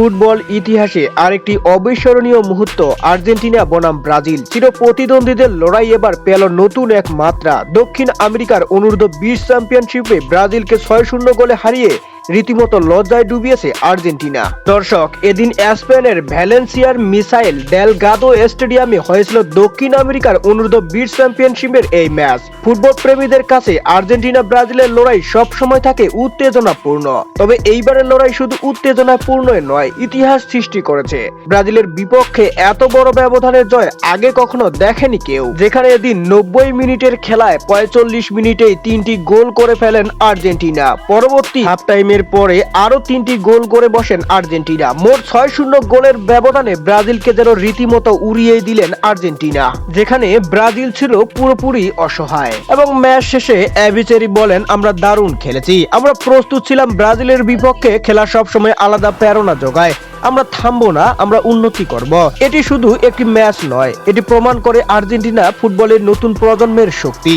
Football ইতিহাসে আরেকটি অবিস্মরণীয় মুহূর্ত, আর্জেন্টিনা বনাম ব্রাজিল। চির প্রতিদ্বন্দ্বীদের লড়াই এবার পেল নতুন এক মাত্রা। দক্ষিণ আমেরিকার অনূর্ধ্ব বিশ চ্যাম্পিয়নশিপে ব্রাজিলকে ছয় শূন্য গোলে হারিয়ে রীতিমতো লজ্জায় ডুবিয়েছে আর্জেন্টিনা। দর্শক, এদিন স্পেনের ভ্যালেন্সিয়ার মিসাইল ডেলগাদো স্টেডিয়ামে হয়েছিল দক্ষিণ আমেরিকার অনূর্ধ্ব বিশ চ্যাম্পিয়নশিপের এই ম্যাচ। ফুটবল প্রেমীদের কাছে আর্জেন্টিনা ব্রাজিলের লড়াই সব সময় থাকে উত্তেজনাপূর্ণ। তবে এইবারের লড়াই শুধু উত্তেজনাপূর্ণ নয়, ইতিহাস সৃষ্টি করেছে। ব্রাজিলের বিপক্ষে এত বড় ব্যবধানের জয় আগে কখনো দেখেনি কেউ। যেখানে এদিন নব্বই মিনিটের খেলায় পঁয়তাল্লিশ মিনিটেই তিনটি গোল করে ফেলেন আর্জেন্টিনা। পরবর্তী হাফ টাইমের পরে আরও তিনটি গোল করে বসেন আর্জেন্টিনা। মোট ছয় শূন্য গোলের ব্যবধানে ব্রাজিলকে যেন রীতিমতো উড়িয়ে দিলেন আর্জেন্টিনা, যেখানে ব্রাজিল ছিল পুরোপুরি অসহায়। এবং ম্যাচ শেষে অ্যাভিচেরি বলেন, আমরা দারুণ খেলেছি। আমরা প্রস্তুত ছিলাম ব্রাজিলের বিপক্ষে খেলা সবসময় আলাদা প্রেরণা যোগায়। আমরা থামবো না, আমরা উন্নতি করব। এটি শুধু একটি ম্যাচ নয়, এটি প্রমাণ করে আর্জেন্টিনা ফুটবলের নতুন প্রজন্মের শক্তি।